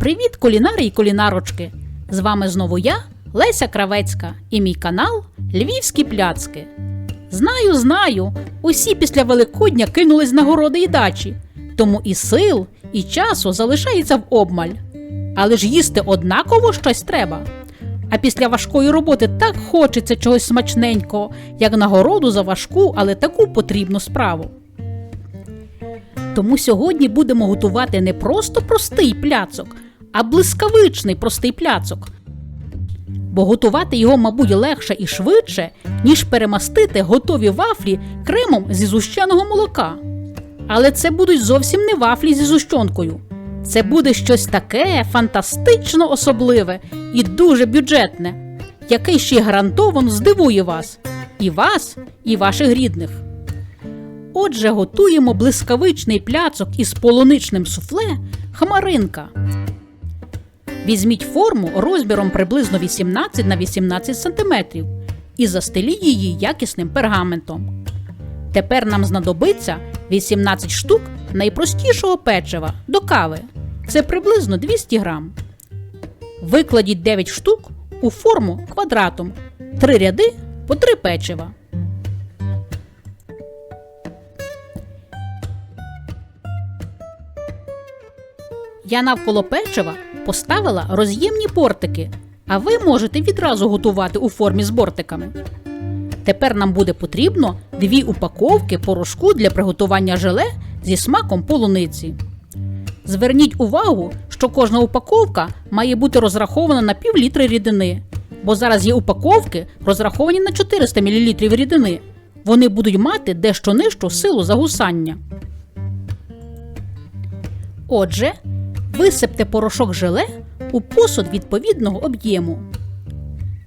Привіт, кулінари і кулінарочки! З вами знову я, Леся Кравецька, і мій канал Львівські пляцки. Знаю, знаю, усі після Великодня кинулись на городи і дачі, тому і сил, і часу залишається в обмаль. Але ж їсти однаково щось треба. А після важкої роботи так хочеться чогось смачненького, як нагороду за важку, але таку потрібну справу. Тому сьогодні будемо готувати не просто простий пляцок, а блискавичний простий пляцок. Бо готувати його, мабуть, легше і швидше, ніж перемастити готові вафлі кремом зі зущеного молока. Але це будуть зовсім не вафлі зі зущенкою. Це буде щось таке фантастично особливе і дуже бюджетне, яке ще гарантовано здивує вас, і вас, і ваших рідних. Отже, готуємо блискавичний пляцок із полуничним суфле хмаринка. Візьміть форму розміром приблизно 18 на 18 см і застеліть її якісним пергаментом. Тепер нам знадобиться 18 штук найпростішого печива до кави. Це приблизно 200 грам. Викладіть 9 штук у форму квадратом, 3 ряди по 3 печива. Я навколо печива поставила роз'ємні бортики, а ви можете відразу готувати у формі з бортиками. Тепер нам буде потрібно дві упаковки порошку для приготування желе зі смаком полуниці. Зверніть увагу, що кожна упаковка має бути розрахована на пів літри рідини, бо зараз є упаковки, розраховані на 400 мл рідини. Вони будуть мати дещо нижчу силу загусання. Отже, висипте порошок желе у посуд відповідного об'єму.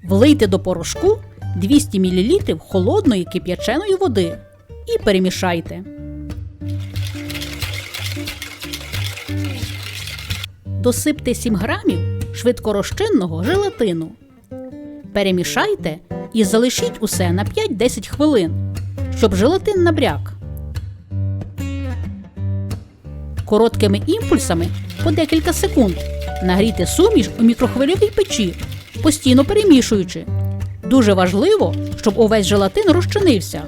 Влийте до порошку 200 мл холодної кип'яченої води і перемішайте. Досипте 7 грамів швидкорозчинного желатину. Перемішайте і залишіть усе на 5-10 хвилин, щоб желатин набряк. Короткими імпульсами по декілька секунд нагрійте суміш у мікрохвильовій печі, постійно перемішуючи. Дуже важливо, щоб увесь желатин розчинився,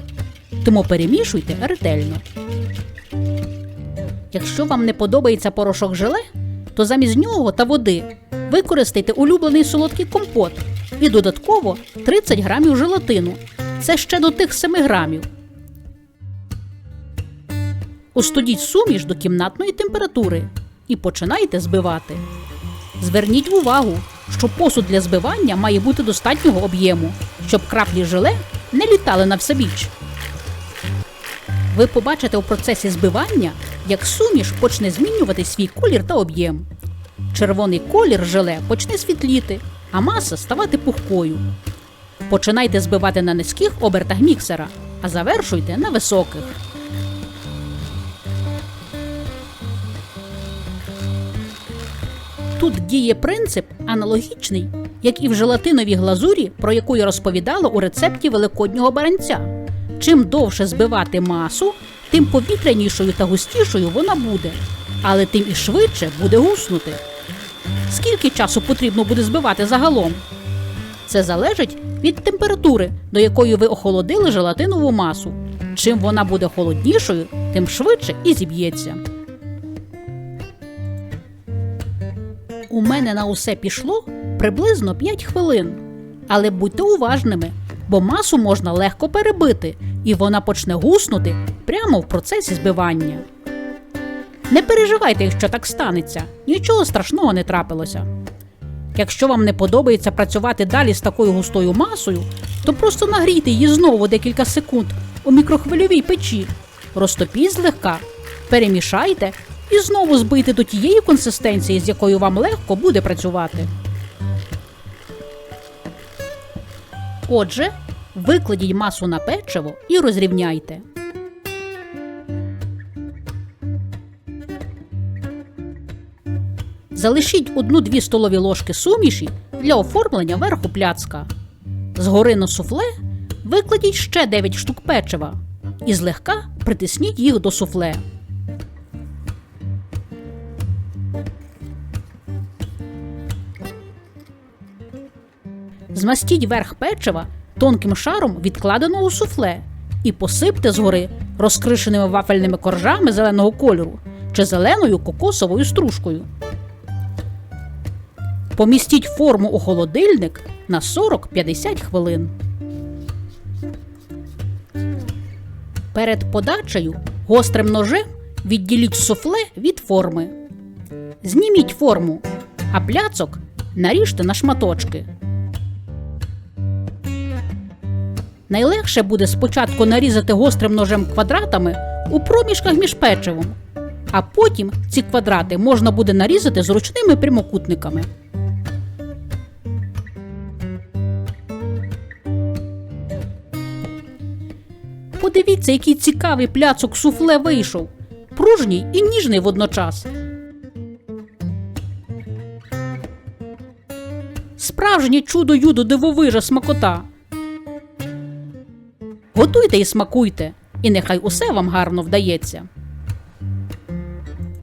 тому перемішуйте ретельно. Якщо вам не подобається порошок желе, то замість нього та води використайте улюблений солодкий компот і додатково 30 грамів желатину. Це ще до тих 7 грамів. Остудіть суміш до кімнатної температури і починайте збивати. Зверніть увагу, що посуд для збивання має бути достатнього об'єму, щоб краплі желе не літали на всебіч. Ви побачите у процесі збивання, як суміш почне змінювати свій колір та об'єм. Червоний колір желе почне світліти, а маса ставати пухкою. Починайте збивати на низьких обертах міксера, а завершуйте на високих. Тут діє принцип аналогічний, як і в желатиновій глазурі, про яку я розповідала у рецепті великоднього баранця. Чим довше збивати масу, тим повітрянішою та густішою вона буде, але тим і швидше буде гуснути. Скільки часу потрібно буде збивати загалом? Це залежить від температури, до якої ви охолодили желатинову масу. Чим вона буде холоднішою, тим швидше і зіб'ється. У мене на усе пішло приблизно 5 хвилин. Але будьте уважними, бо масу можна легко перебити, і вона почне гуснути прямо в процесі збивання. Не переживайте, якщо так станеться, нічого страшного не трапилося. Якщо вам не подобається працювати далі з такою густою масою, то просто нагрійте її знову декілька секунд у мікрохвильовій печі, розтопіть злегка, перемішайте і знову збийте до тієї консистенції, з якою вам легко буде працювати. Отже, викладіть масу на печиво і розрівняйте. Залишіть 1-2 столові ложки суміші для оформлення верху пляцка. Згори на суфле викладіть ще 9 штук печива і злегка притисніть їх до суфле. Змастіть верх печива тонким шаром відкладеного суфле і посипте згори розкришеними вафельними коржами зеленого кольору чи зеленою кокосовою стружкою. Помістіть форму у холодильник на 40-50 хвилин. Перед подачею гострим ножем відділіть суфле від форми. Зніміть форму, а пляцок наріжте на шматочки. Найлегше буде спочатку нарізати гострим ножем квадратами у проміжках між печивом, а потім ці квадрати можна буде нарізати зручними прямокутниками. Подивіться, який цікавий пляцок суфле вийшов. Пружній і ніжний водночас. Справжнє чудо юдо дивовижа смакота. Готуйте і смакуйте, і нехай усе вам гарно вдається.